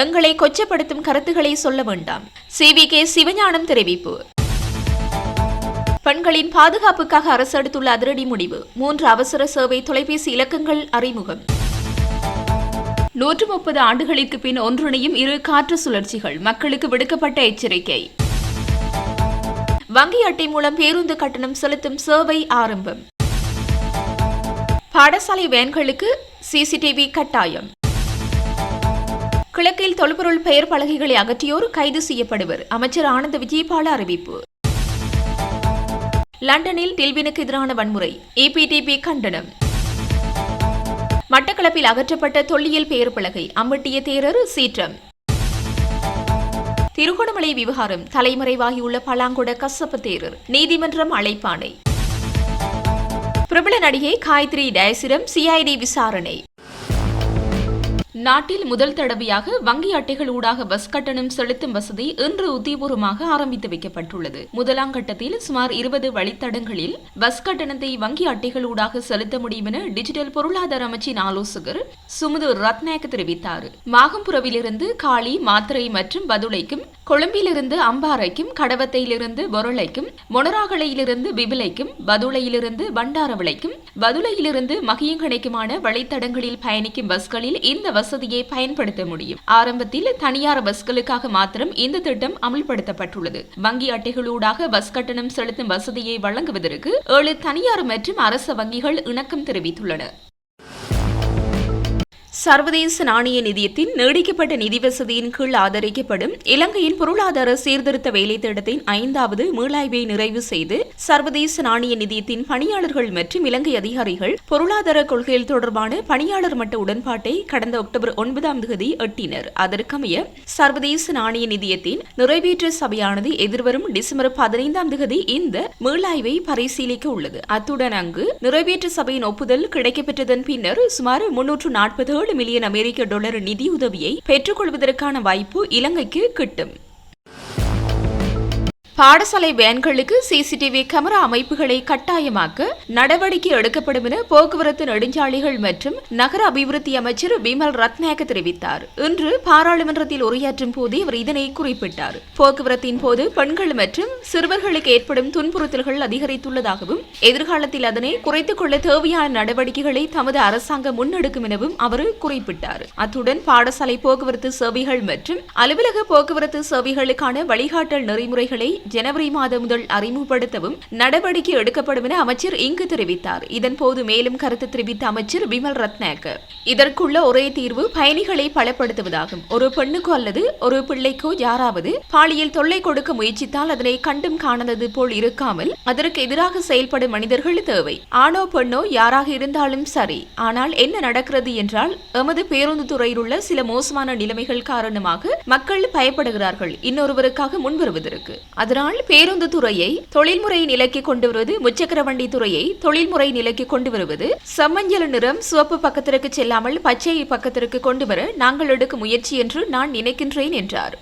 எங்களை கொச்சப்படுத்தும் கருத்துக்களை சொல்ல வேண்டாம். CV K. சிவஞானம் தெரிவிப்பு. பெண்களின் பாதுகாப்புக்காக அரசு எடுத்துள்ள அதிரடி முடிவு. மூன்று அவசர சேவை தொலைபேசி இலக்கங்கள் அறிமுகம். நூற்று முப்பது ஆண்டுகளுக்கு பின் ஒன்றிணையும் இரு காற்று சுழற்சிகள் மக்களுக்கு விடுக்கப்பட்ட எச்சரிக்கை. வங்கி அட்டை மூலம் பேருந்து கட்டணம் செலுத்தும் சேவை ஆரம்பம். பாடசாலை வேன்களுக்கு சிசிடிவி கட்டாயம். கிழக்கில் தொல்பொருள் பெயர் பலகைகளை அகற்றியோர் கைது செய்யப்படுவர். அமைச்சர் ஆனந்த விஜயபால அறிவிப்பு. லண்டனில் டில்வினுக்கு எதிரான வன்முறை. இபிடிபி கண்டனம். மட்டக்களப்பில் அகற்றப்பட்ட தொல்லியல் பெயர் பலகை அம்பட்டிய தேரர் சீற்றம். திருகோணமலை விவகாரம் தலைமறைவாகியுள்ள பலாங்குட கசப்ப தேரர் நீதிமன்றம் அழைப்பானை பிரபல நடிகை காயத்ரி டயசிடம் சிஐடி விசாரணை. நாட்டில் முதல் தடவையாக வங்கி அட்டைகள் ஊடாக பஸ் கட்டணம் செலுத்தும் வசதி இன்று உத்தியபூர்வமாக ஆரம்பித்து வைக்கப்பட்டுள்ளது. முதலாம் கட்டத்தில் சுமார் இருபது வழித்தடங்களில் பஸ் கட்டணத்தை வங்கி அட்டைகள் ஊடாக செலுத்த முடியும் என டிஜிட்டல் பொருளாதார அமைச்சின் ஆலோசகர் சுமுது ரத்நாயக் தெரிவித்தார். மாகம்புரவிலிருந்து காளி மாத்திரை மற்றும் பதுளைக்கும் கொழும்பிலிருந்து அம்பாறைக்கும் கடவத்தையிலிருந்து பொருளைக்கும் மொனராகலையிலிருந்து பிபிலைக்கும் பதுளையிலிருந்து பண்டாரவிளைக்கும் பதுளையிலிருந்து மகியங்கணைக்குமான வழித்தடங்களில் பயணிக்கும் பஸ்களில் இந்த வசதியை பயன்படுத்த முடியும். ஆரம்பத்தில் தனியார் பஸ்களுக்காக மாத்திரம் இந்த திட்டம் அமல்படுத்தப்பட்டுள்ளது. வங்கி அட்டைகளூடாக பஸ் கட்டணம் செலுத்தும் வசதியை வழங்குவதற்கு ஏழு தனியார் மற்றும் அரசு வங்கிகள் இணக்கம் தெரிவித்துள்ளன. சர்வதேச நாணய நிதியத்தின் நீடிக்கப்பட்ட நிதி வசதியின் கீழ் ஆதரிக்கப்படும் இலங்கையின் பொருளாதார சீர்திருத்த வேலை திட்டத்தின் ஐந்தாவது மீளாய்வை நிறைவு செய்து சர்வதேச நாணய நிதியத்தின் பணியாளர்கள் மற்றும் இலங்கை அதிகாரிகள் பொருளாதார கொள்கையில் தொடர்பான பணியாளர் மட்ட உடன்பாட்டை கடந்த அக்டோபர் ஒன்பதாம் தேதி எட்டினர். அதற்கமைய சர்வதேச நாணய நிதியத்தின் நிறைவேற்று சபையானது எதிர்வரும் டிசம்பர் பதினைந்தாம் தேதி இந்த மீளாய்வை பரிசீலிக்க உள்ளது. அத்துடன் அங்கு நிறைவேற்று சபையின் ஒப்புதல் கிடைக்கப்பெற்றதன் பின்னர் சுமார் முன்னூற்று நாற்பது ஏழு மில்லியன் அமெரிக்க டாலர் நிதியுதவியை பெற்றுக்கொள்வதற்கான வாய்ப்பு இலங்கைக்கு கிட்டும். பாடசாலை வேன்களுக்கு சிசிடிவி கேமரா அமைப்புகளை கட்டாயமாக்க நடவடிக்கை எடுக்கப்படும் என போக்குவரத்து நெடுஞ்சாலைகள் மற்றும் நகர அபிவிருத்தி அமைச்சர் பிமல் ரத்நாயக்க தெரிவித்தார். இன்று பாராளுமன்றத்தில் உரையாற்றும் போதே அவர் இதனை குறிப்பிட்டார். போக்குவரத்தின் போது பெண்கள் மற்றும் சிறுவர்களுக்கு ஏற்படும் துன்புறுத்தல்கள் அதிகரித்துள்ளதாகவும் எதிர்காலத்தில் அதனை குறைத்துக் கொள்ள தேவையான நடவடிக்கைகளை தமது அரசாங்கம் முன்னெடுக்கும் எனவும் அவர் குறிப்பிட்டார். அத்துடன் பாடசாலை போக்குவரத்து சேவைகள் மற்றும் அலுவலக போக்குவரத்து சேவைகளுக்கான வழிகாட்டல் நெறிமுறைகளை ஜனவரி மாதம் முதல் அறிமுகப்படுத்தவும் நடவடிக்கை எடுக்கப்படும் என அமைச்சர் இங்கு தெரிவித்தார். இதன்போது மேலும் கருத்து தெரிவித்த அமைச்சர் விமல் ரத்னாக் இதற்குள்ள ஒரே தீர்வு பயணிகளை பலப்படுத்துவதாகும். ஒரு பெண்ணுக்கோ அல்லது ஒரு பிள்ளைக்கோ யாராவது பாலியல் தொல்லை கொடுக்க முயற்சித்தால் அதனை கண்டும் காணாதது போல் இருக்காமல் அதற்கு எதிராக செயல்படும் மனிதர்கள் தேவை. ஆணோ பெண்ணோ யாராக இருந்தாலும் சரி ஆனால் என்ன நடக்கிறது என்றால் எமது பேருந்து துறையில் உள்ள சில மோசமான நிலைமைகள் காரணமாக மக்கள் பயப்படுகிறார்கள். இன்னொருவருக்காக முன்வருவதற்கு. அதனால் பேருந்து துறையை தொழில்முறை நிலைக்கு கொண்டு வருவது முச்சக்கர வண்டி துறையை தொழில்முறை நிலைக்கு கொண்டு வருவது சம்மஞ்சள் நிறம் சிவப்பு பக்கத்திற்கு செல்லாமல் பச்சை பக்கத்திற்கு கொண்டு வர நாங்கள் எடுக்கும் முயற்சி என்று நான் நினைக்கின்றேன் என்றார்.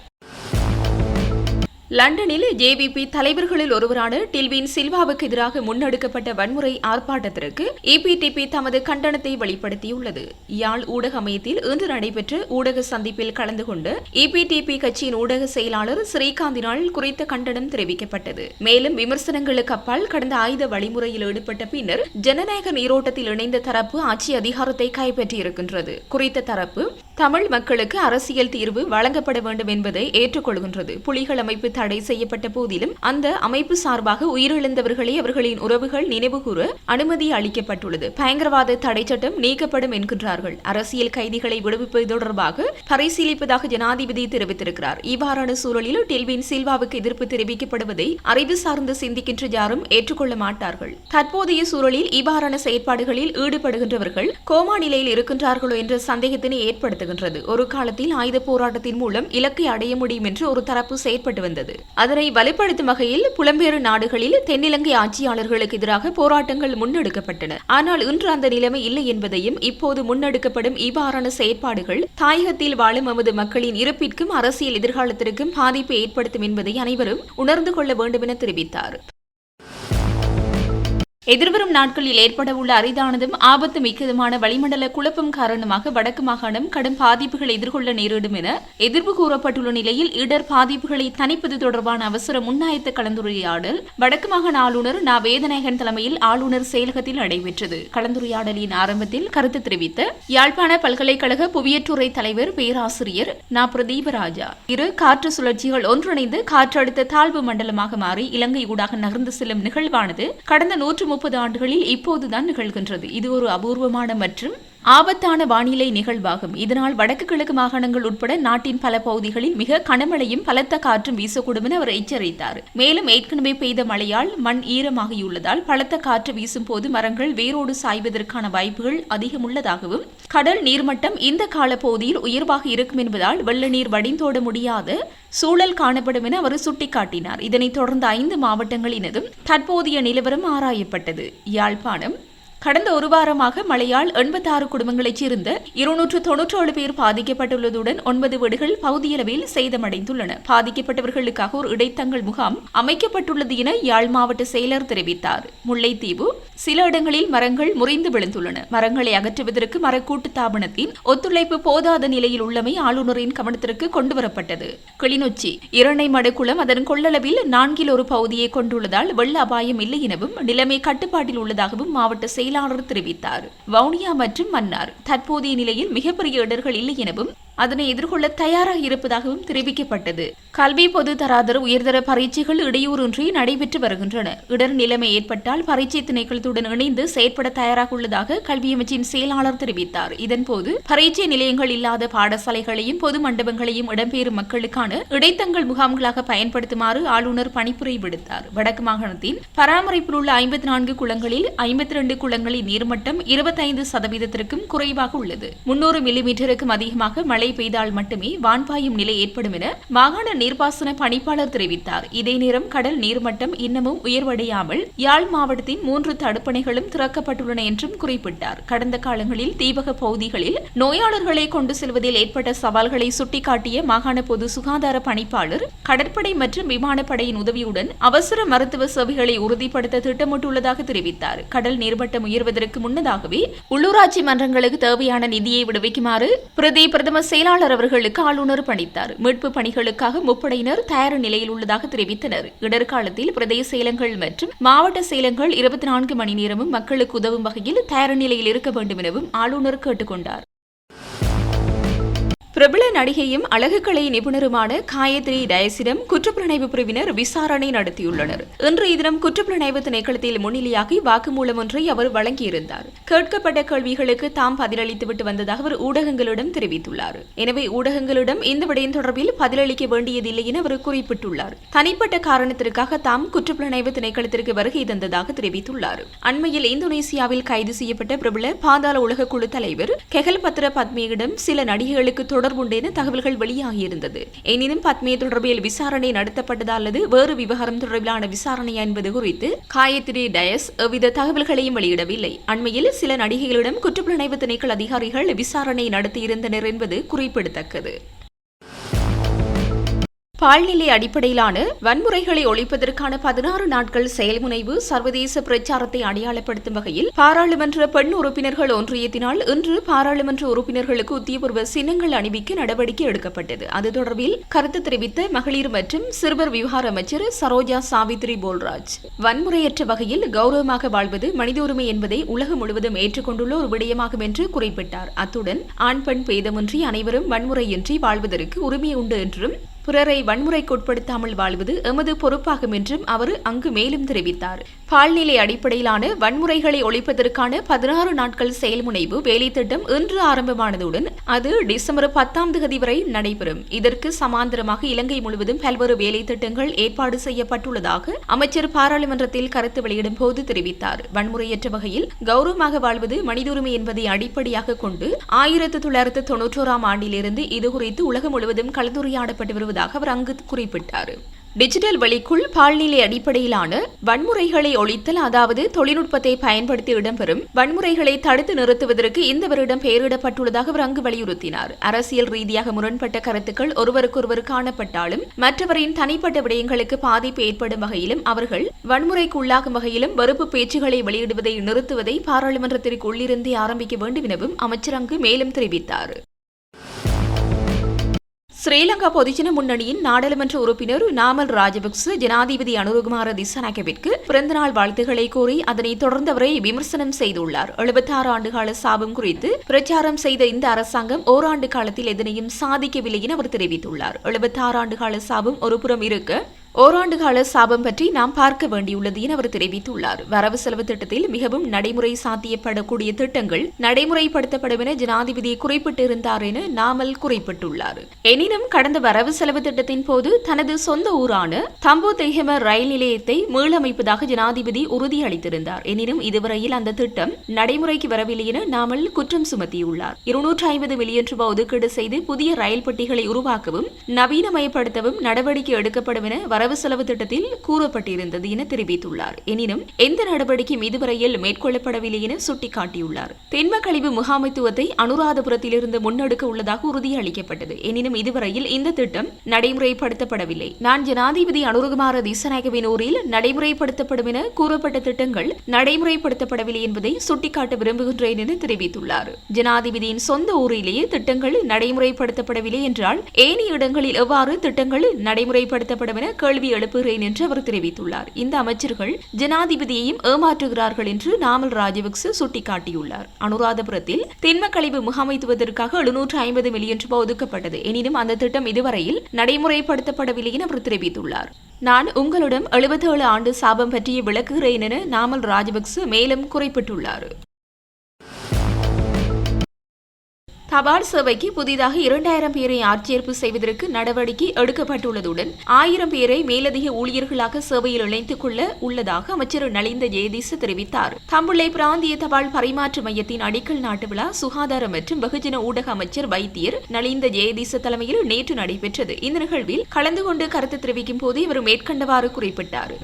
லண்டனில் ஜேவிபி தலைவர்களில் ஒருவரான டில்வின் சில்வாவுக்கு எதிராக முன்னெடுக்கப்பட்ட வன்முறை ஆர்ப்பாட்டத்திற்கு இபிடிபி தமது கண்டனத்தை வெளிப்படுத்தியுள்ளது. யாழ் ஊடக மையத்தில் இன்று நடைபெற்ற ஊடக சந்திப்பில் கலந்து கொண்டு இபிடிபி கட்சியின் ஊடக செயலாளர் ஸ்ரீகாந்தினால் குறித்த கண்டனம் தெரிவிக்கப்பட்டது. மேலும் விமர்சனங்களுக்கு அப்பால் கடந்த ஆயுத வழிமுறையில் ஈடுபட்ட பின்னர் ஜனநாயக நீரோட்டத்தில் இணைந்த தரப்பு ஆட்சி அதிகாரத்தை கைப்பற்றியிருக்கின்றது. குறித்த தரப்பு தமிழ் மக்களுக்கு அரசியல் தீர்வு வழங்கப்பட வேண்டும் என்பதை ஏற்றுக்கொள்கின்றது. புலிகள் அமைப்பு தடை செய்யப்பட்ட போதிலும் அந்த அமைப்பு சார்பாக உயிரிழந்தவர்களை அவர்களின் உறவுகள் நினைவுகூற அனுமதி அளிக்கப்பட்டுள்ளது. பயங்கரவாத தடை சட்டம் நீக்கப்படும் என்கின்றார்கள். அரசியல் கைதிகளை விடுவிப்பது தொடர்பாக பரிசீலிப்பதாக ஜனாதிபதி தெரிவித்திருக்கிறார். இவ்வாறான சூழலில் டெல்வின் சில்வாவுக்கு எதிர்ப்பு தெரிவிக்கப்படுவதை அறிவு சார்ந்து சிந்திக்கின்ற யாரும் ஏற்றுக்கொள்ள மாட்டார்கள். தற்போதைய சூழலில் இவ்வாறான செயற்பாடுகளில் ஈடுபடுகின்றவர்கள் கோமா நிலையில் இருக்கின்றார்களோ என்ற சந்தேகத்தினை ஏற்படுத்த ஏற்படுத்துகின்றது. ஒரு காலத்தில் ஆயுத போராட்டத்தின் மூலம் இலக்கை அடைய முடியும் என்று ஒரு தரப்பு செயற்பட்டு வந்தது. அதனை வலுப்படுத்தும் வகையில் புலம்பெயர் நாடுகளில் தென்னிலங்கை ஆட்சியாளர்களுக்கு எதிராக போராட்டங்கள் முன்னெடுக்கப்பட்டன. ஆனால் இன்று அந்த நிலைமை இல்லை என்பதையும் இப்போது முன்னெடுக்கப்படும் இவ்வாறான செயற்பாடுகள் தாயகத்தில் வாழும் எமது மக்களின் இருப்பிற்கும் அரசியல் எதிர்காலத்திற்கும் பாதிப்பை ஏற்படுத்தும் என்பதை அனைவரும் உணர்ந்து கொள்ள வேண்டும் என தெரிவித்தார். எதிர்வரும் நாட்களில் ஏற்படவுள்ள அரிதானதும் ஆபத்து மிக்கதுமான வளிமண்டல குழப்பம் காரணமாக வடக்கு மாகாணம் கடும் பாதிப்புகளை எதிர்கொள்ள நேரிடும் என எதிர்ப்பு கூறப்பட்டுள்ள நிலையில் இடர் பாதிப்புகளை தணிப்பது தொடர்பான அவசர முன்னாயத்த கலந்துரையாடல் வடக்கு மாகாண ஆளுநர் நா. வேதநாயகன் தலைமையில் ஆளுநர் செயலகத்தில் நடைபெற்றது. கலந்துரையாடலின் ஆரம்பத்தில் கருத்து தெரிவித்த யாழ்ப்பாண பல்கலைக்கழக புவியற்றுறை தலைவர் பேராசிரியர் நா. பிரதீபராஜா இரு காற்று சுழற்சிகள் ஒன்றிணைந்து காற்றழுத்த தாழ்வு மண்டலமாக மாறி இலங்கை ஊடாக நகர்ந்து செல்லும் நிகழ்வானது கடந்த நூற்று முப்பது ஆண்டுகளில் இப்போதுதான் நிகழ்கின்றது. இது ஒரு அபூர்வமான மற்றும் ஆபத்தான வானிலை நிகழ்வாகும். இதனால் வடக்கு கிழக்கு மாகாணங்கள் உட்பட நாட்டின் பல பகுதிகளில் மிக கனமழையும் பலத்த காற்றும் வீசக்கூடும் என அவர் எச்சரித்தார். மேலும் ஏற்கனவே பெய்த மழையால் மண் ஈரமாகியுள்ளதால் பலத்த காற்று வீசும் போது மரங்கள் வேரோடு சாய்வதற்கான வாய்ப்புகள் அதிகம் உள்ளதாகவும் கடல் நீர்மட்டம் இந்த காலப்பகுதியில் உயர்வாக இருக்கும் என்பதால் வெள்ள நீர் வடிந்தோட முடியாத சூழல் காணப்படும் என அவர் சுட்டிக்காட்டினார். இதனைத் தொடர்ந்து ஐந்து மாவட்டங்களினதும் தற்போதைய நிலவரம் ஆராயப்பட்டது. யாழ்ப்பாணம் கடந்த ஒரு வாரமாக மழையால் எண்பத்தாறு குடும்பங்களைச் சேர்ந்த இருநூற்று தொன்னூற்றேழு பேர் பாதிக்கப்பட்டுள்ளதுடன் ஒன்பது வீடுகள் பகுதியளவில் சேதமடைந்துள்ளன. பாதிக்கப்பட்டவர்களுக்காக ஒரு இடைத்தங்கள் முகாம் அமைக்கப்பட்டுள்ளது என யாழ் மாவட்ட செயலர் தெரிவித்தார். முல்லைத்தீவு சில இடங்களில் மரங்கள் முறிந்து விழுந்துள்ளன. மரங்களை அகற்றுவதற்கு மரக்கூட்டு தாபனத்தின் ஒத்துழைப்பு போதாத நிலையில் உள்ளமை ஆளுநரின் கவனத்திற்கு கொண்டுவரப்பட்டது. கிளிநொச்சி இரண்டை மடுக்குளம் அதன் கொள்ளளவில் நான்கில் ஒரு பகுதியை கொண்டுள்ளதால் வெள்ள அபாயம் இல்லை எனவும் நிலைமை கட்டுப்பாட்டில் உள்ளதாகவும் மாவட்ட செயலர் செயலாளர் தெரிவித்தார். வவுனியா மற்றும் மன்னார் தற்போதைய நிலையில் மிகப்பெரிய இடர்கள் இல்லை எனவும் அதனை எதிர்கொள்ள தயாராக இருப்பதாகவும் தெரிவிக்கப்பட்டது. கல்வி பொது தராதர உயர்தர பரீட்சைகள் இடையூறின்றி நடைபெற்று வருகின்றன. இடர் நிலைமை ஏற்பட்டால் பரீட்சை திணைக்களத்துடன் இணைந்து செயற்பட தயாராக உள்ளதாக கல்வி அமைச்சின் செயலாளர் தெரிவித்தார். இதன்போது பரீட்சை நிலையங்கள் இல்லாத பாடசாலைகளையும் பொது மண்டபங்களையும் இடம்பெறும் மக்களுக்கான இடைத்தங்கள் முகாம்களாக பயன்படுத்துமாறு ஆளுநர் பணிப்புரை விடுத்தார். வடக்கு மாகாணத்தின் பராமரிப்பில் உள்ள ஐம்பத்தி நான்கு குளங்களில் ஐம்பத்தி ரெண்டு குளங்களின் நீர்மட்டம் இருபத்தைந்து சதவீதத்திற்கும் குறைவாக உள்ளது. முன்னூறு மில்லிமீட்டருக்கும் அதிகமாக மழை மழை பெய்தால் மட்டுமே வான்பாயும் நிலை ஏற்படும் என மாகாண நீர்ப்பாசன பணிப்பாளர் தெரிவித்தார். இதே நேரம் கடல் நீர்மட்டம் இன்னமும் உயர்வடையாமல் யாழ் மாவட்டத்தின் மூன்று தடுப்பணைகளும் திறக்கப்பட்டுள்ளன என்றும் குறிப்பிட்டார். கடந்த காலங்களில் தீபக பகுதிகளில் நோயாளர்களை கொண்டு செல்வதில் ஏற்பட்ட சவால்களை சுட்டிக்காட்டிய மாகாண பொது சுகாதார பணிப்பாளர் கடற்படை மற்றும் விமானப்படையின் உதவியுடன் அவசர மருத்துவ சேவைகளை உறுதிப்படுத்த திட்டமிட்டுள்ளதாக தெரிவித்தார். கடல் நீர்மட்டம் உயர்வதற்கு முன்னதாகவே உள்ளூராட்சி மன்றங்களுக்கு தேவையான நிதியை விடுவிக்குமாறு பிரதி பிரதம செயலாளர் அவர்களுக்கு ஆளுநர் பணித்தார். மீட்பு பணிகளுக்காக முப்படையினர் தயார் நிலையில் உள்ளதாக தெரிவித்தனர். இடர்காலத்தில் பிரதேச செயலங்கள் மற்றும் மாவட்ட செயலங்கள் இருபத்தி நான்கு மணி நேரமும் மக்களுக்கு உதவும் வகையில் தயார் நிலையில் இருக்க வேண்டும் எனவும் ஆளுநர் கேட்டுக்கொண்டார். பிரபல நடிகையும் அழகுக்கலை நிபுணருமான காயத்ரி டயசிடம் குற்றப்புலனாய்வு பிரிவினர் விசாரணை நடத்தியுள்ளனர். இன்றைய தினம் குற்றப்புலனாய்வு திணைக்களத்தில் முன்னிலையாகி வாக்குமூலம் ஒன்றை அவர் வழங்கியிருந்தார். கேட்கப்பட்ட கேள்விகளுக்கு தாம் பதிலளித்துவிட்டு வந்ததாக அவர் ஊடகங்களிடம் தெரிவித்துள்ளார். எனவே ஊடகங்களிடம் இந்த விடயம் தொடர்பில் பதிலளிக்க வேண்டியதில்லை என அவர் குறிப்பிட்டுள்ளார். தனிப்பட்ட காரணத்திற்காக தாம் குற்றப்புலனாய்வு திணைக்களத்திற்கு வருகை தந்ததாக தெரிவித்துள்ளார். அண்மையில் இந்தோனேசியாவில் கைது செய்யப்பட்ட பிரபல பாதாள உலக குழு தலைவர் கெகல் பத்ர பத்மியிடம் சில நடிகைகளுக்கு தொடர்புண்டு தகவல்கள் வெளியாகியிருந்தது. எனினும் பத்மே தொடர்பில் விசாரணை நடத்தப்பட்டதா அல்லது வேறு விவகாரம் தொடர்பிலான விசாரணை என்பது குறித்து காயத்ரி டயஸ் எவ்வித தகவல்களையும் வெளியிடவில்லை. அண்மையில் சில நடிகைகளிடம் குற்றப்புலனாய்வு திணைக்கள் அதிகாரிகள் விசாரணை நடத்தியிருந்தனர் என்பது குறிப்பிடத்தக்கது. பால்நிலை அடிப்படையிலான வன்முறைகளை ஒழிப்பதற்கான பதினாறு நாட்கள் செயல்முனைவு சர்வதேச பிரச்சாரத்தை அடையாளப்படுத்தும் வகையில் பாராளுமன்ற பெண் உறுப்பினர்கள் ஒன்றியத்தினால் இன்று பாராளுமன்ற உறுப்பினர்களுக்கு உத்தியபூர்வ சின்னங்கள் அணிவிக்க நடவடிக்கை எடுக்கப்பட்டது. அது தொடர்பில் கருத்து தெரிவித்த மகளிர் மற்றும் சிறுவர் விவகார அமைச்சர் சரோஜா சாவித்ரி போல்ராஜ். வன்முறையற்ற வகையில் கௌரவமாக வாழ்வது மனித உரிமை என்பதை உலகம் முழுவதும் ஏற்றுக்கொண்டுள்ள ஒரு விடயமாகும் என்று குறிப்பிட்டார். அத்துடன் ஆண் பெண் பேதமின்றி அனைவரும் வன்முறையின்றி வாழ்வதற்கு உரிமை உண்டு என்றும் பிறரை வன்முறைக்குட்படுத்தாமல் வாழ்வது எமது பொறுப்பாகும் என்றும் அவர் அங்கு மேலும் தெரிவித்தார். பால்நிலை அடிப்படையிலான வன்முறைகளை ஒழிப்பதற்கான பதினாறு நாட்கள் செயல்முனைவு வேலைத்திட்டம் இன்று ஆரம்பமானதுடன் அது டிசம்பர் பத்தாம் தேதி வரை நடைபெறும். இதற்கு சமாந்தரமாக இலங்கை முழுவதும் பல்வேறு வேலைத்திட்டங்கள் ஏற்பாடு செய்யப்பட்டுள்ளதாக அமைச்சர் பாராளுமன்றத்தில் கருத்து வெளியிடும் போது தெரிவித்தார். வன்முறையற்ற வகையில் கௌரவமாக வாழ்வது மனித உரிமை என்பதை அடிப்படையாக கொண்டு ஆயிரத்தி தொள்ளாயிரத்து தொன்னூற்றோராம் ஆண்டிலிருந்து இதுகுறித்து உலகம் முழுவதும் கலந்துரையாடப்பட்டு வருவதாக அவர் அங்கு குறிப்பிட்டார். டிஜிட்டல் வழிக்குள் பால்நிலை அடிப்படையிலான வன்முறைகளை ஒழித்தல் அதாவது தொழில்நுட்பத்தை பயன்படுத்தி இடம்பெறும் வன்முறைகளை தடுத்து நிறுத்துவதற்கு இந்த வருடம் பெயரிடப்பட்டுள்ளதாக அவர் அங்கு வலியுறுத்தினார். அரசியல் ரீதியாக முரண்பட்ட கருத்துக்கள் ஒருவருக்கொருவர் காணப்பட்டாலும் மற்றவரின் தனிப்பட்ட விடயங்களுக்கு பாதிப்பு ஏற்படும் வகையிலும் அவர்கள் வன்முறைக்கு உள்ளாகும் வகையிலும் வெறுப்பு பேச்சுகளை வெளியிடுவதை நிறுத்துவதை பாராளுமன்றத்திற்கு உள்ளிருந்தே ஆரம்பிக்க வேண்டும் எனவும் அமைச்சர் அங்கு மேலும் தெரிவித்தார். ஸ்ரீலங்கா பொதுஜன முன்னணியின் நாடாளுமன்ற உறுப்பினர் நாமல் ராஜபக்ச ஜனாதிபதி அனுருகுமார திசநாயகவிற்கு பிறந்தநாள் வாழ்த்துக்களை கூறி அதனைத் தொடர்ந்து அவரை விமர்சனம் செய்துள்ளார். எழுபத்தாறு ஆண்டுகால சாபம் குறித்து பிரச்சாரம் செய்த இந்த அரசாங்கம் ஓராண்டு காலத்தில் எதனையும் சாதிக்கவில்லை என அவர் தெரிவித்துள்ளார். எழுபத்தாறு ஆண்டுகால சாபம் ஒருபுறம் இருக்க ஓராண்டு கால சாபம் பற்றி நாம் பார்க்க வேண்டியுள்ளது என அவர் தெரிவித்துள்ளார். வரவு செலவு திட்டத்தில் மிகவும் நடைமுறை சாத்தியப்படக்கூடிய திட்டங்கள் நடைமுறைப்படுத்தப்படும் என ஜனாதிபதி குறிப்பிட்டிருந்தார் என நாமல் குறிப்பிட்டுள்ளார். எனினும் கடந்த வரவு செலவு திட்டத்தின் போது தனது சொந்த ஊரான தம்போ தெஹம ரயில் நிலையத்தை மீளமைப்பதாக ஜனாதிபதி உறுதியளித்திருந்தார். எனினும் இதுவரையில் அந்த திட்டம் நடைமுறைக்கு வரவில்லை என நாமல் குற்றம் சுமத்தியுள்ளார். இருநூற்று ஐம்பது மில்லியன் ரூபாய் ஒதுக்கீடு செய்து புதிய ரயில் பெட்டிகளை உருவாக்கவும் நவீனமயப்படுத்தவும் நடவடிக்கை எடுக்கப்படும் என வரவு செலவு திட்டத்தில் கூறப்பட்டிருந்தது என தெரிவித்துள்ளார். எனினும் எந்த நடவடிக்கையும் இதுவரையில் மேற்கொள்ளப்படவில்லை என சுட்டிக்காட்டியுள்ளார். தென்ம கழிவு முகாமைத்துவத்தை அனுராதபுரத்திலிருந்து முன்னெடுக்க உள்ளதாக உறுதியளிக்கப்பட்டது. எனினும் இதுவரையில் இந்த திட்டம் நடைமுறைப்படுத்தப்படவில்லை. நான் ஜனாதிபதி அனுரகுமார திசநாயகவின் ஊரில் நடைமுறைப்படுத்தப்படும் என கூறப்பட்ட திட்டங்கள் நடைமுறைப்படுத்தப்படவில்லை என்பதை சுட்டிக்காட்ட விரும்புகின்றேன் என தெரிவித்துள்ளார். ஜனாதிபதியின் சொந்த ஊரிலேயே திட்டங்கள் நடைமுறைப்படுத்தப்படவில்லை என்றால் ஏனைய இடங்களில் எவ்வாறு திட்டங்கள் நடைமுறைப்படுத்தப்படும் என கேள்வி எழுப்புகிறேன் என்று அவர் தெரிவித்துள்ளார். இந்த அமைச்சர்கள் ஜனாதிபதியையும் ஏமாற்றுகிறார்கள் என்று நாமல் ராஜபக்ச சுட்டிக்காட்டியுள்ளார். அனுராதபுரத்தில் திண்ம கழிவு முகாமைத்துவதற்காக எழுநூற்று ஐம்பது மில்லியன் ரூபாய் ஒதுக்கப்பட்டது. எனினும் அந்த திட்டம் இதுவரையில் நடைமுறைப்படுத்தப்படவில்லை என அவர் தெரிவித்துள்ளார். நான் உங்களிடம் எழுபத்தேழு ஆண்டு சாபம் பற்றிய விளக்குகிறேன் என நாமல் ராஜபக்ச மேலும் குறிப்பிட்டுள்ளார். தபால் சேவைக்கு புதிதாக இரண்டாயிரம் பேரை ஆட்சேர்ப்பு செய்வதற்கு நடவடிக்கை எடுக்கப்பட்டுள்ளதுடன் ஆயிரம் பேரை மேலதிக ஊழியர்களாக சேவையில் இணைத்துக் கொள்ள உள்ளதாக அமைச்சர் நலிந்த ஜெயதீச தெரிவித்தார். தம்புள்ளை பிராந்திய தபால் பரிமாற்ற மையத்தின் அடிக்கல் நாட்டு விழா சுகாதார மற்றும் வெகுஜன ஊடக அமைச்சர் வைத்தியர் நலிந்த ஜெயதீச தலைமையில் நேற்று நடைபெற்றது. இந்த நிகழ்வில் கலந்து கொண்டு கருத்து தெரிவிக்கும் போது இவர் மேற்கண்டவாறு குறிப்பிட்டார்.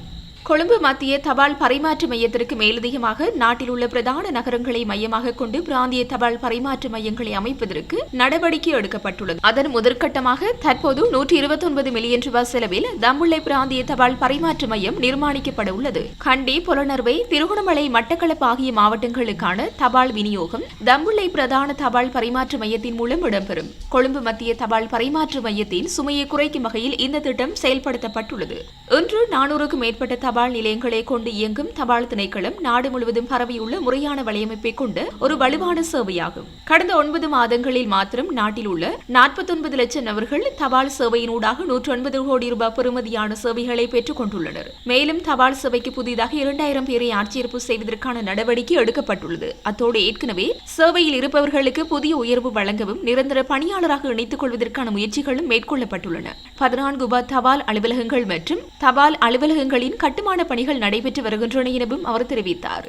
கொழும்பு மத்திய தபால் பரிமாற்று மையத்திற்கு மேலதிகமாக நாட்டில் உள்ள பிரதான நகரங்களை மையமாக கொண்டு பிராந்திய தபால் பரிமாற்று மையங்களை அமைப்பதற்கு நடவடிக்கை எடுக்கப்பட்டுள்ளது. அதன் முதற்கட்டமாக தற்போது நூற்றி இருபத்தி ஒன்பது மில்லியன் ரூபாய் செலவில் தம்புள்ளை பிராந்திய தபால் பரிமாற்ற மையம் நிர்மாணிக்கப்பட உள்ளது. கண்டி புலனர்வை திருகோணமலை மட்டக்களப்பு ஆகிய மாவட்டங்களுக்கான தபால் விநியோகம் தம்புள்ளை பிரதான தபால் பரிமாற்று மையத்தின் மூலம் இடம்பெறும். கொழும்பு மத்திய தபால் பரிமாற்று மையத்தின் சுமையை குறைக்கும் வகையில் இந்த திட்டம் செயல்படுத்தப்பட்டுள்ளது. இன்று நானூறுக்கும் மேற்பட்ட தபால் நிலையங்களை கொண்டு இயங்கும் தபால் திணைக்களம் நாடு முழுவதும் பரவியுள்ள முறையான வலையமைப்பை கொண்ட ஒரு வலுவான சேவையாகும். கடந்த ஒன்பது மாதங்களில் மாத்திரம் நாட்டில் உள்ள நாற்பத்தொன்பது லட்சம் நபர்கள் தபால் சேவையினூடாக நூற்று ஒன்பது கோடி ரூபாய் பெறுமதியான சேவைகளை பெற்றுக் கொண்டுள்ளனர். மேலும் தபால் சேவைக்கு புதிதாக இரண்டாயிரம் பேரை ஆட்சேர்ப்பு செய்வதற்கான நடவடிக்கை எடுக்கப்பட்டுள்ளது. அத்தோடு ஏற்கனவே சேவையில் இருப்பவர்களுக்கு புதிய உயர்வு வழங்கவும் நிரந்தர பணியாளராக இணைத்துக் கொள்வதற்கான முயற்சிகளும் மேற்கொள்ளப்பட்டுள்ளன. பதினான்கு தபால் அலுவலகங்கள் மற்றும் தபால் அலுவலகங்களின் கட்டுமான பணிகள் நடைபெற்று வருகின்றன எனவும் அவர் தெரிவித்தார்.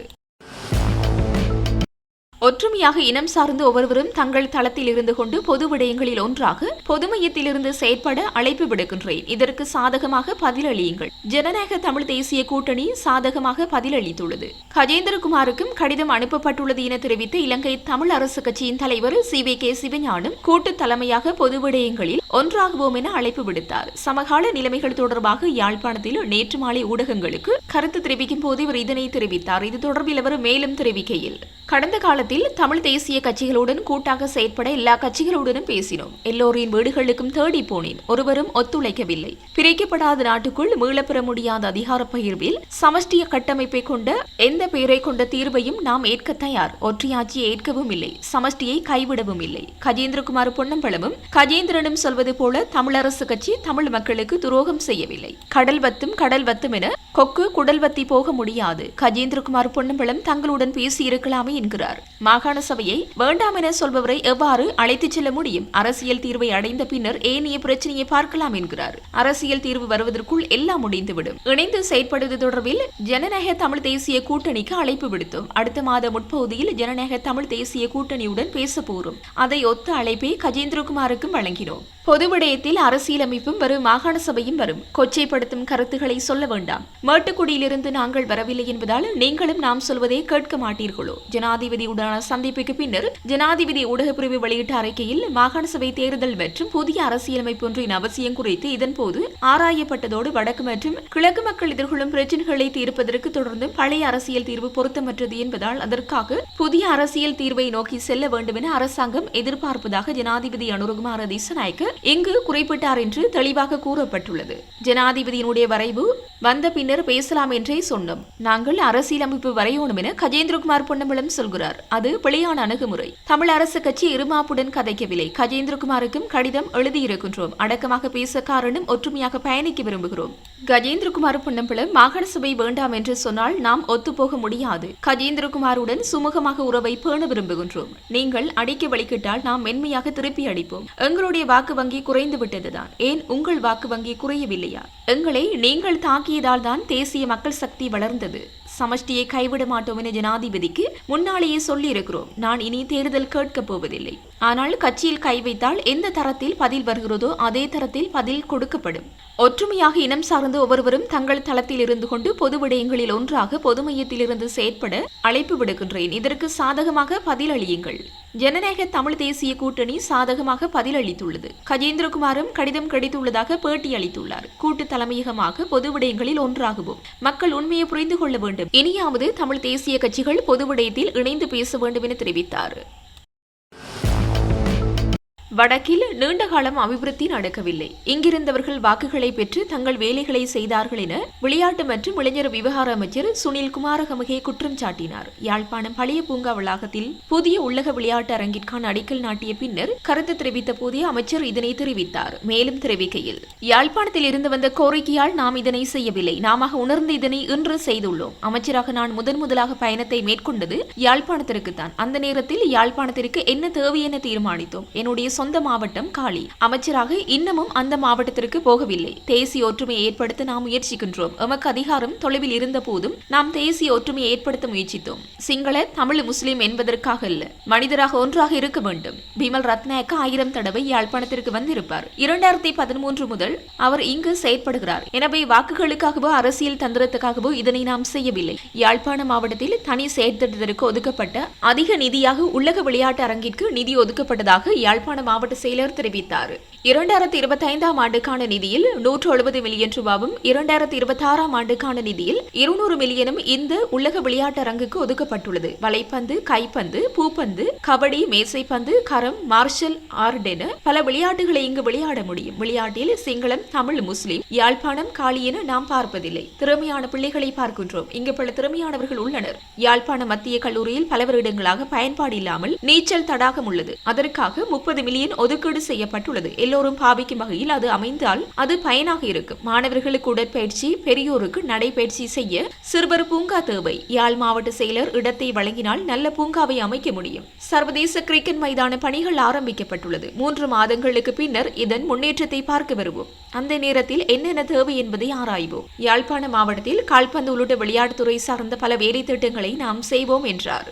ஒற்றுமையாக இனம் சார்ந்து ஒவ்வொருவரும் தங்கள் தளத்தில் இருந்து கொண்டு பொது விடயங்களில் ஒன்றாக பொது மையத்திலிருந்து செயற்பட அழைப்பு விடுக்கின்றேன். இதற்கு சாதகமாக பதிலளியுங்கள். ஜனநாயக தமிழ் தேசிய கூட்டணி சாதகமாக பதிலளித்துள்ளது. கஜேந்திரகுமாருக்கும் கடிதம் அனுப்பப்பட்டுள்ளது என தெரிவித்த இலங்கை தமிழ் அரசு கட்சியின் தலைவர் சி வி கே சிவஞானும் கூட்டு தலைமையாக பொது விடயங்களில் ஒன்றாகுவோம் என அழைப்பு விடுத்தார். சமகால நிலைமைகள் தொடர்பாக யாழ்ப்பாணத்தில் நேற்று மாலை ஊடகங்களுக்கு கருத்து தெரிவிக்கும் போது இவர் இதனை தெரிவித்தார். இது தொடர்பில் அவர் மேலும் தெரிவிக்கையில் கடந்த காலத்தில் தமிழ் தேசிய கட்சிகளுடன் கூட்டாக செயற்பட எல்லா கட்சிகளுடனும் பேசினோம். எல்லோரின் வீடுகளுக்கும் தேடி போனேன். ஒருவரும் ஒத்துழைக்கவில்லை. பிரிக்கப்படாத நாட்டுக்குள் மீளப்பெற முடியாத அதிகார பகிர்வில் சமஷ்டிய கட்டமைப்பை கொண்ட எந்த பெயரை கொண்ட தீர்வையும் நாம் ஏற்க தயார். ஒற்றையாட்சியை ஏற்கவும் இல்லை. சமஷ்டியை கைவிடவும் இல்லை. கஜேந்திரகுமார் பொன்னம்பலமும் கஜேந்திரனும் சொல்வது போல தமிழரசு கட்சி தமிழ் மக்களுக்கு துரோகம் செய்யவில்லை. கடல் வத்தும் கடல் வத்தும் என கொக்கு குடல் வத்தி போக முடியாது. கஜேந்திரகுமார் பொன்னம்பலம் தங்களுடன் பேசி இருக்கலாமே என்கிறார். மாகாண சபையை வேண்டாம் என சொல்பவரை எவ்வாறு அழைத்துச் செல்ல முடியும்? அரசியல் தீர்வை அடைந்த பின்னர் ஏனைய பிரச்சனையை பார்க்கலாம் என்கிறார். அரசியல் தீர்வு வருவதற்குள் எல்லாம் முடிந்துவிடும். இணைந்து செயற்படுவது தொடர்பில் ஜனநாயக தமிழ் தேசிய கூட்டணிக்கு அழைப்பு விடுத்தோம். அடுத்த மாத முற்பகுதியில் ஜனநாயக தமிழ் தேசிய கூட்டணியுடன் பேச போறோம். அதை ஒத்த அழைப்பை கஜேந்திரகுமாருக்கும் வழங்கினோம். பொது விடயத்தில் அரசியலமைப்பும் வரும் மாகாண சபையும் வரும். கொச்சைப்படுத்தும் கருத்துக்களை சொல்ல வேண்டாம். மேட்டுக்குடியிலிருந்து நாங்கள் வரவில்லை என்பதால் நீங்களும் நாம் சொல்வதை கேட்க மாட்டீர்களோ? ஜனாதிபதியுடனான சந்திப்புக்கு பின்னர் ஜனாதிபதி ஊடகப்பிரிவு வெளியிட்ட அறிக்கையில் மாகாண சபை தேர்தல் மற்றும் புதிய அரசியலமைப்பு ஒன்றின் அவசியம் குறித்து இதன்போது ஆராயப்பட்டதோடு வடக்கு மற்றும் கிழக்கு மக்கள் எதிர்கொள்ளும் பிரச்சினைகளை தீர்ப்பதற்கு தொடர்ந்து பழைய அரசியல் தீர்வு பொருத்தமற்றது என்பதால் அதற்காக புதிய அரசியல் தீர்வை நோக்கி செல்ல வேண்டும் என அரசாங்கம் எதிர்பார்ப்பதாக ஜனாதிபதி அனுரகுமார திசநாயக்க இங்கு குறிப்பிட்டார் என்று தெளிவாக கூறப்பட்டுள்ளது. ஜனாதிபதியினுடைய வரைவு வந்த பின்னர் பேசலாம் என்றே சொன்னோம். நாங்கள் அரசியலமைப்பு வரையணும் என கஜேந்திரகுமார் பொன்னம்பலம் சொல்கிறார். அது பிழையான அணுகுமுறை. தமிழ் அரசு கட்சி இருமாப்புடன் கதைக்கவில்லை. கஜேந்திரகுமாருக்கும் கடிதம் எழுதியிருக்கின்றோம். அடக்கமாக பேச காரணம் ஒற்றுமையாக பயணிக்க விரும்புகிறோம். கஜேந்திரகுமார் பொன்னம்பலம் மாகாண சபை வேண்டாம் என்று சொன்னால் நாம் ஒத்துப்போக முடியாது. கஜேந்திரகுமாருடன் சுமூகமாக உறவை பேண விரும்புகின்றோம். நீங்கள் அடிக்க வழிகிட்டால் நாம் மென்மையாக திருப்பி அடிப்போம். எங்களுடைய வாக்கு வங்கி குறைந்து விட்டதுதான் ஏன் உங்கள் வாக்கு வங்கி குறையவில்லையா? எங்களை நீங்கள் தாக்கி தாக்கியதால் தான் தேசிய மக்கள் சக்தி வளர்ந்தது. சமஷ்டியை கைவிட மாட்டோம் என ஜனாதிபதிக்கு முன்னாலேயே சொல்லியிருக்கிறோம். நான் இனி தேர்தல் கேட்கப் போவதில்லை. ஆனால் கட்சியில் கை வைத்தால் எந்த தரத்தில் பதில் வருகிறதோ அதே தரத்தில் பதில் கொடுக்கப்படும். ஒற்றுமையாக இனம் சார்ந்து ஒவ்வொருவரும் தங்கள் தளத்தில் இருந்து கொண்டு பொது விடயங்களில் ஒன்றாக பொது மையத்திலிருந்து செயற்பட அழைப்பு விடுக்கின்றேன். இதற்கு சாதகமாக பதிலளியுங்கள். ஜனநாயக தமிழ் தேசிய கூட்டணி சாதகமாக பதிலளித்துள்ளது. கஜேந்திரகுமாரும் கடிதம் கிடைத்துள்ளதாக பேட்டி அளித்துள்ளார். கூட்டு தலைமையகமாக பொது விடயங்களில் ஒன்றாகவும். மக்கள் உண்மையை புரிந்து கொள்ள வேண்டும். இனியாவது தமிழ் தேசிய கட்சிகள் பொது விடயத்தில் இணைந்து பேச வேண்டும் என தெரிவித்தார். வடக்கில் நீண்ட காலம் அபிவிருத்தி நடக்கவில்லை. இங்கிருந்தவர்கள் வாக்குகளை பெற்று தங்கள் வேலைகளை செய்தார்கள் என விளையாட்டு மற்றும் இளைஞர் விவகார அமைச்சர் சுனில் குமாரகமகே குற்றம் சாட்டினார். யாழ்ப்பாணம் பழைய பூங்கா வளாகத்தில் புதிய உள்ளக விளையாட்டு அரங்கிற்கான அடிக்கல் நாட்டிய பின்னர் கருத்து தெரிவித்த போதே அமைச்சர் இதனை தெரிவித்தார். மேலும் தெரிவிக்கையில் யாழ்ப்பாணத்தில் இருந்து வந்த கோரிக்கையால் நாம் இதனை செய்யவில்லை. நாம உணர்ந்து இதனை இன்று செய்துள்ளோம். அமைச்சராக நான் முதன் முதலாக பயணத்தை மேற்கொண்டது யாழ்ப்பாணத்திற்கு தான் அந்த நேரத்தில் யாழ்ப்பாணத்திற்கு என்ன தேவை என தீர்மானித்தோம். என்னுடைய சொந்த மாவட்டம் காலி. அமைச்சராக இன்னமும் அந்த மாவட்டத்திற்கு போகவில்லை. தேசிய ஒற்றுமையை ஏற்படுத்த நாம் முயற்சிக்கின்றோம். எமக்கு அதிகாரம் தொலைவில் இருந்த போதும் நாம் தேசிய ஒற்றுமையை ஏற்படுத்த முயற்சித்தோம். சிங்கள தமிழ் முஸ்லிம் என்பதற்காக அல்ல மனிதராக ஒன்றாக இருக்க வேண்டும். பிமல் ரத்நாயக்க ஆயிரம் தடவை யாழ்ப்பாணத்திற்கு வந்திருப்பார். இரண்டாயிரத்தி பதிமூன்று முதல் அவர் இங்கு செயற்படுகிறார். எனவே வாக்குகளுக்காகவோ அரசியல் தந்திரத்துக்காகவோ இதனை நாம் செய்யவில்லை. யாழ்ப்பாண மாவட்டத்தில் தனி செயற்திட்டத்திற்கு ஒதுக்கப்பட்ட அதிக நிதியாக உள்ளக விளையாட்டு அரங்கிற்கு நிதி ஒதுக்கப்பட்டதாக யாழ்ப்பாண மாவட்ட செயலர் தெரிவித்தார். இரண்டாயிரத்தி இருபத்தி ஐந்தாம் ஆண்டுக்கான நிதியில் நூற்று எழுபது மில்லியன் ரூபாவும் இரண்டாயிரத்தி இருபத்தி ஆறாம் ஆண்டுக்கான நிதியில் இருநூறு மில்லியனும் இந்த உலக விளையாட்டு அரங்குக்கு ஒதுக்கப்பட்டுள்ளது. வலைப்பந்து கைப்பந்து பூப்பந்து கபடி மேசைப்பந்து கரம் மார்ஷல் ஆர்ட் என பல விளையாட்டுகளை இங்கு விளையாட முடியும். விளையாட்டில் சிங்களம் தமிழ் முஸ்லிம் யாழ்ப்பாணம் காளி என நாம் பார்ப்பதில்லை. திறமையான பிள்ளைகளை பார்க்கின்றோம். இங்கு பல திறமையானவர்கள் உள்ளனர். யாழ்ப்பாணம் மத்திய கல்லூரியில் பல வருடங்களாக பயன்பாடு இல்லாமல் நீச்சல் தடாகம் உள்ளது. அதற்காக முப்பது மில்லியன் ஒதுக்கீடு செய்யப்பட்டுள்ளது. எல்லோரும் பாவிக்கும் வகையில் அது அமைந்தால் அது பயனாக இருக்கும். மாணவர்களுக்கு உடற்பயிற்சி பெரியோருக்கு நடைபயிற்சி செய்ய சிறுவர் பூங்கா தேவை. யாழ் மாவட்ட செயலர் இடத்தை வழங்கினால் நல்ல பூங்காவை அமைக்க முடியும். சர்வதேச கிரிக்கெட் மைதான பணிகள் ஆரம்பிக்கப்பட்டுள்ளது. மூன்று மாதங்களுக்கு பின்னர் இதன் முன்னேற்றத்தை பார்க்க வருவோம். அந்த நேரத்தில் என்னென்ன தேவை என்பதை ஆராய்வோம். யாழ்ப்பாண மாவட்டத்தில் கால்பந்து உள்ளிட்ட விளையாட்டுத்துறை சார்ந்த பல வேலை திட்டங்களை நாம் செய்வோம் என்றார்.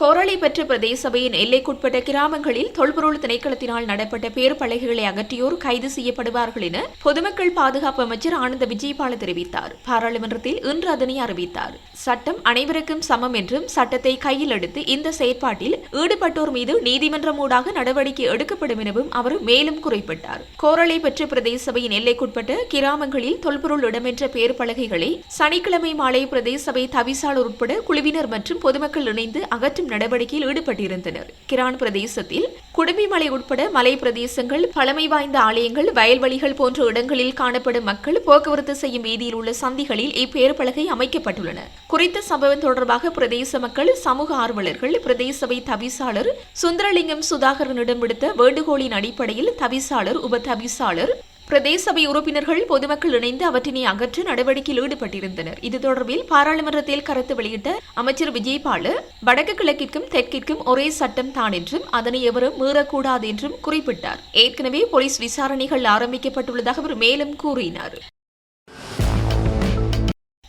கோரளை பெற்ற பிரதேச சபையின் எல்லைக்குட்பட்ட கிராமங்களில் தொல்பொருள் திணைக்களத்தினால் நடப்பட்ட பேர்பலகைகளை அகற்றியோர் கைது செய்யப்படுவார்கள் என பொதுமக்கள் பாதுகாப்பு அமைச்சர் ஆனந்த விஜயபால தெரிவித்தார். பாராளுமன்றத்தில் இன்று அதனை அறிவித்தார். சட்டம் அனைவருக்கும் சமம் என்றும் சட்டத்தை கையில் எடுத்து இந்த செயற்பாட்டில் ஈடுபட்டோர் மீது நீதிமன்றம் ஊடாக நடவடிக்கை எடுக்கப்படும் எனவும் அவர் மேலும் குறிப்பிட்டார். கோரளை பெற்ற பிரதேச சபையின் எல்லைக்குட்பட்ட கிராமங்களில் தொல்பொருள் இடம்பெற்ற பேர் பலகைகளை சனிக்கிழமை மாலை பிரதேச சபை தவிசாளர் உட்பட குழுவினர் மற்றும் பொதுமக்கள் இணைந்து அகற்றும் நடவடிக்கையில் ஈடுபட்டிருந்தனர். கிரான் பிரதேசத்தில் குடுமிமலை உட்பட மலை பிரதேசங்கள் பழமை வாய்ந்த ஆலயங்கள் வயல்வெளிகள் போன்ற இடங்களில் காணப்படும் மக்கள் போக்குவரத்து செய்யும் வீதியில் உள்ள சந்திகளில் இப்பேர் பலகை அமைக்கப்பட்டுள்ளன. குறித்த சம்பவம் தொடர்பாக பிரதேச மக்கள் சமூக ஆர்வலர்கள் பிரதேசவை தவிசாளர் சுந்தரலிங்கம் சுதாகரனிடம் விடுத்த வேண்டுகோளின் அடிப்படையில் தவிசாளர் உப தவிசாளர் பிரதேசபை உறுப்பினர்கள் பொதுமக்கள் இணைந்து அவற்றினை அகற்ற நடவடிக்கையில் ஈடுபட்டிருந்தனர். இது தொடர்பில் பாராளுமன்றத்தில் கருத்து வெளியிட்ட அமைச்சர் விஜயபாலு வடக்கு கிழக்கிற்கும் தெற்கிற்கும் ஒரே சட்டம் தான் என்றும் அதனை எவரும் மீறக்கூடாது என்றும் குறிப்பிட்டார். ஏற்கனவே போலீஸ் விசாரணைகள் ஆரம்பிக்கப்பட்டுள்ளதாக அவர் மேலும் கூறினார்.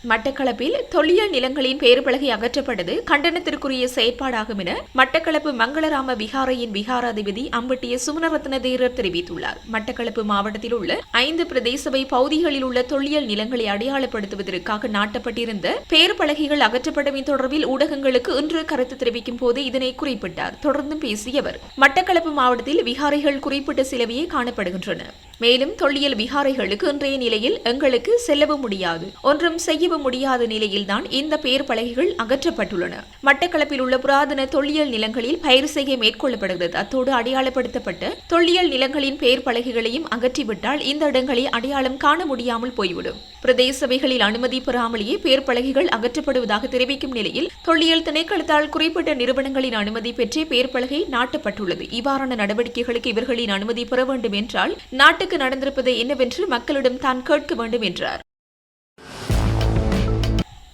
மட்டக்களப்பில் தொல்லியல் நிலங்களின் பேருபலகை அகற்றப்பட்டது கண்டனத்திற்குரிய செயற்பாடாகும் என மட்டக்களப்பு மங்களராம விகாரையின் விகாராதிபதி அம்பட்டிய சுமனரத்ன தேரர் தெரிவித்துள்ளார். மட்டக்களப்பு மாவட்டத்தில் உள்ள ஐந்து பிரதேசபை பகுதிகளில் உள்ள தொல்லியல் நிலங்களை அடையாளப்படுத்துவதற்காக நாட்டப்பட்டிருந்த பேர்பலகைகள் அகற்றப்பட்டமை தொடர்பில் ஊடகங்களுக்கு இன்று கருத்து தெரிவிக்கும் போது இதனை குறிப்பிட்டார். தொடர்ந்தும் பேசிய அவர் மட்டக்களப்பு மாவட்டத்தில் விகாரைகள் குறிப்பிட்ட சிலவையே காணப்படுகின்றன. மேலும் தொல்லியல் விகாரைகளுக்கு இன்றைய நிலையில் எங்களுக்கு செல்லவும் முடியாது. ஒன்றும் செய்யவும் முடியாத நிலையில்தான் இந்த பெயர் பலகைகள் அகற்றப்பட்டுள்ளன. மட்டக்களப்பில் உள்ள புராதன தொல்லியல் நிலங்களில் பயிர் செய்ய மேற்கொள்ளப்படுகிறது. அத்தோடு அடையாளப்படுத்தப்பட்ட தொல்லியல் நிலங்களின் பெயர் பலகைகளையும் அகற்றிவிட்டால் இந்த இடங்களை அடையாளம் காண முடியாமல் போய்விடும். பிரதேச சபைகளில் அனுமதி பெறாமலேயே பெயர் பலகைகள் அகற்றப்படுவதாக தெரிவிக்கும் நிலையில் தொல்லியல் திணைக்களத்தால் குறிப்பிட்ட நிறுவனங்களின் அனுமதி பெற்றே பெயர் பலகை நாட்டப்பட்டுள்ளது. இவ்வாறான நடவடிக்கைகளுக்கு இவர்களின் அனுமதி பெற வேண்டும் என்றால் நாட்டுக்கு நடந்திருப்பது என்னவென்று மக்களிடம் தான் கேட்க வேண்டும் என்றார்.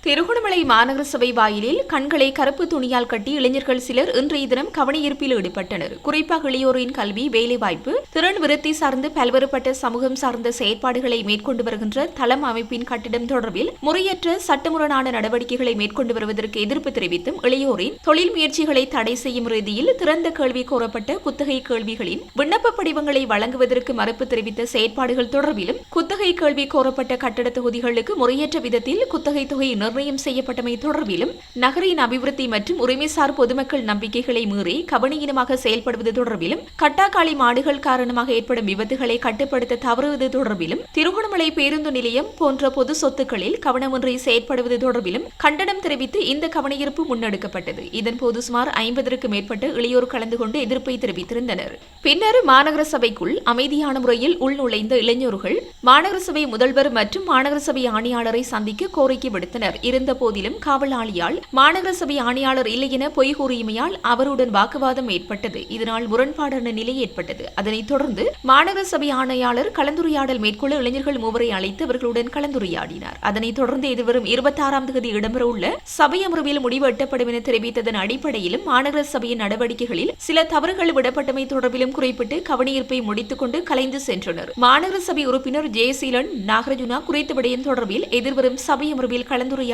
திருகோணமலை மாநகர சபை வாயிலில் கண்களை கருப்பு துணியால் கட்டி இளைஞர்கள் சிலர் இன்றைய தினம் கவனஈர்ப்பில் ஈடுபட்டனர். குறிப்பாக இளையோரின் கல்வி வேலைவாய்ப்பு திறன் விருத்தி சார்ந்து பல்வேறுபட்ட சமூகம் சார்ந்த செயற்பாடுகளை மேற்கொண்டு வருகின்ற தளம் அமைப்பின் கட்டிடம் தொடர்பில் முறையற்ற சட்டமுரணான நடவடிக்கைகளை மேற்கொண்டு வருவதற்கு எதிர்ப்பு தெரிவித்தும் இளையோரின் தொழில் முயற்சிகளை தடை செய்யும் ரீதியில் திறந்த கேள்வி கோரப்பட்ட குத்தகை கேள்விகளின் விண்ணப்ப படிவங்களை வழங்குவதற்கு மறுப்பு தெரிவித்த செயற்பாடுகள் தொடர்பிலும் குத்தகை கேள்வி கோரப்பட்ட கட்டட தொகுதிகளுக்கு முறையற்ற விதத்தில் குத்தகை தொகை நிர்ணயம் செய்யப்பட்டமை தொடர்பிலும் நகரின் அபிவிருத்தி மற்றும் உரிமைசார் பொதுமக்கள் நம்பிக்கைகளை மீறி கவனியினமாக செயல்படுவது தொடர்பிலும் கட்டாக்காளி மாடுகள் காரணமாக ஏற்படும் விபத்துகளை கட்டுப்படுத்த தவறுவது தொடர்பிலும் திருகோணமலை பேருந்து நிலையம் போன்ற பொது சொத்துக்களில் கவனமின்றி செயற்படுவது தொடர்பிலும் கண்டனம் தெரிவித்து இந்த கவனஈர்ப்பு முன்னெடுக்கப்பட்டது. இதன்போது சுமார் ஐம்பதற்கு மேற்பட்ட இளையோர் கலந்து கொண்டு எதிர்ப்பை தெரிவித்திருந்தனர். பின்னர் மாநகர சபைக்குள் அமைதியான முறையில் உள்நுழைந்த இளைஞர்கள் மாநகர சபை முதல்வர் மற்றும் மாநகர சபை ஆணையாளரை சந்திக்க கோரிக்கை விடுத்தனர். இருந்த போதிலும் காவலாளியால் மாநகர சபை ஆணையாளர் இல்லை என பொய் கூறியமையால் அவருடன் வாக்குவாதம் ஏற்பட்டது. இதனால் முரண்பாடான நிலை ஏற்பட்டது. அதனைத் தொடர்ந்து மாநகர சபை ஆணையாளர் கலந்துரையாடல் மேற்கொள்ள இளைஞர்கள் மூவரை அழைத்து அவர்களுடன் கலந்துரையாடினார். அதனைத் தொடர்ந்து எதிர்வரும் இருபத்தாறாம் தேதி இடம்பெறவுள்ள சபை அமர்வில் முடிவு எட்டப்படும் என தெரிவித்ததன் அடிப்படையிலும் மாநகர சபையின் நடவடிக்கைகளில் சில தவறுகள் விடப்பட்டமை தொடர்பிலும் குறிப்பிட்டு கவனியிருப்பை முடித்துக் கொண்டு கலைந்து சென்றனர். மாநகர சபை உறுப்பினர் ஜெயசீலன் நாகரஜுனா குறித்த விடயம் தொடர்பில் எதிர்வரும் சபை அமர்வில்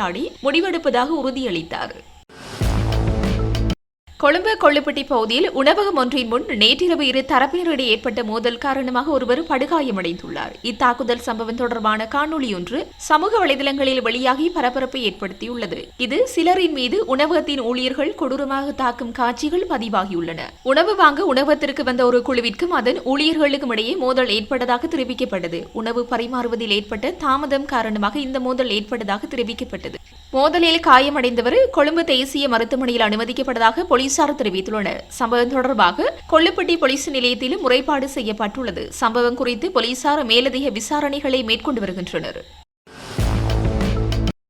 உரையாடி முடிவெடுப்பதாக உறுதியளித்தார். கொழும்பு கொள்ளுப்பட்டி பகுதியில் உணவகம் ஒன்றின் முன் நேற்றிரவு இரு தரப்பினரிடையே ஏற்பட்ட மோதல் காரணமாக ஒருவர் படுகாயமடைந்துள்ளார். இத்தாக்குதல் சம்பவம் தொடர்பான காணொலி ஒன்று சமூக வலைதளங்களில் வெளியாகி பரபரப்பை ஏற்படுத்தியுள்ளது. இது சிலரின் மீது உணவகத்தின் ஊழியர்கள் கொடூரமாக தாக்கும் காட்சிகள் பதிவாகியுள்ளன. உணவு வாங்க உணவகத்திற்கு வந்த ஒரு குழுவிற்கும் அதன் ஊழியர்களுக்கும் இடையே மோதல் ஏற்பட்டதாக தெரிவிக்கப்பட்டது. உணவு பரிமாறுவதில் ஏற்பட்ட தாமதம் காரணமாக இந்த மோதல் ஏற்பட்டதாக தெரிவிக்கப்பட்டது. மோதலில் காயமடைந்தவர் கொழும்பு தேசிய மருத்துவமனையில் அனுமதிக்கப்பட்டதாக போலீசார் தெரிவித்துள்ளனர். சம்பவம் தொடர்பாக கொள்ளுப்பட்டி போலீஸ் நிலையத்திலும் முறைப்பாடு செய்யப்பட்டுள்ளது. சம்பவம் குறித்து போலீசார் மேலதிக விசாரணைகளை மேற்கொண்டு வருகின்றனர்.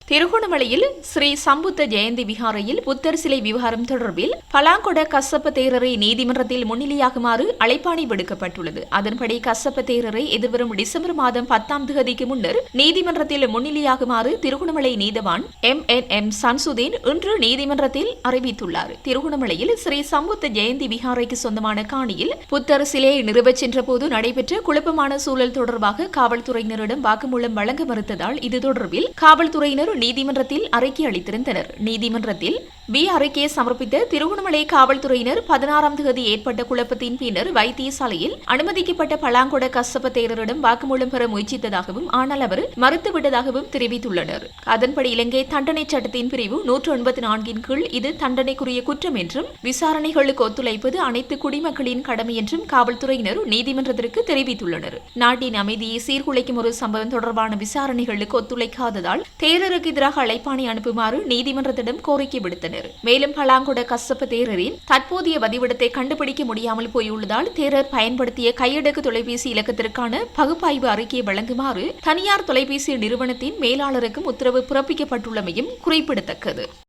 திருகோணமலையில் ஸ்ரீ சம்புத்த ஜெயந்தி விகாரையில் புத்தர் சிலை விவகாரம் தொடர்பில் பலாங்கொட கசப்ப தேரரை நீதிமன்றத்தில் முன்னிலையாகுமாறு அழைப்பாணை விடுக்கப்பட்டுள்ளது. அதன்படி கசப்ப தேரரை எதிர்வரும் டிசம்பர் மாதம் பத்தாம் தேதிக்கு முன்னர் நீதிமன்றத்தில் முன்னிலையாகுமாறு திருகோணமலை நீதவான் எம் என் எம் சன்சுதீன் இன்று நீதிமன்றத்தில் அறிவித்துள்ளார். திருகோணமலையில் ஸ்ரீ சம்புத்த ஜெயந்தி விகாரைக்கு சொந்தமான காணியில் புத்தர் சிலையை நிறுவச் சென்ற போது நடைபெற்ற குழப்பமான சூழல் தொடர்பாக காவல்துறையினரிடம் வாக்குமூலம் வழங்க மறுத்ததால் இது தொடர்பில் காவல்துறையினர் நீதிமன்றத்தில் அறிக்கை அளித்திருந்தனர். நீதிமன்றத்தில் பி அறிக்கையை சமர்ப்பித்த திருகோணமலை காவல்துறையினர் பதினாறாம் தேதி ஏற்பட்ட குழப்பத்தின் பின்னர் வைத்தியசாலையில் அனுமதிக்கப்பட்ட பலாங்கொட கசப்ப தேரரிடம் வாக்குமூலம் பெற முயற்சித்ததாகவும் ஆனால் அவர் மறுத்துவிட்டதாகவும் தெரிவித்துள்ளனர். அதன்படி இலங்கை தண்டனை சட்டத்தின் பிரிவு நூற்று ஒன்பத்தி நான்கின் கீழ் இது தண்டனைக்குரிய குற்றம் என்றும் விசாரணைகளுக்கு ஒத்துழைப்பது அனைத்து குடிமக்களின் கடமை என்றும் காவல்துறையினர் நீதிமன்றத்திற்கு தெரிவித்துள்ளனர். நாட்டின் அமைதியை சீர்குலைக்கும் ஒரு சம்பவம் தொடர்பான விசாரணைகளுக்கு ஒத்துழைக்காததால் தேரருக்கு எதிராக அழைப்பாணை அனுப்புமாறு நீதிமன்றத்திடம் கோரிக்கை விடுத்தனர். மேலும் பலாங்குட கசப்ப தேரரின் தற்போதைய வதிவிடத்தை கண்டுபிடிக்க முடியாமல் போயுள்ளதால் தேரர் பயன்படுத்திய கையடக்கு தொலைபேசி இலக்கத்திற்கான பகுப்பாய்வு அறிக்கையை வழங்குமாறு தனியார் தொலைபேசி நிறுவனத்தின் மேலாளருக்கும் உத்தரவு பிறப்பிக்கப்பட்டுள்ளமையும் குறிப்பிடத்தக்கது.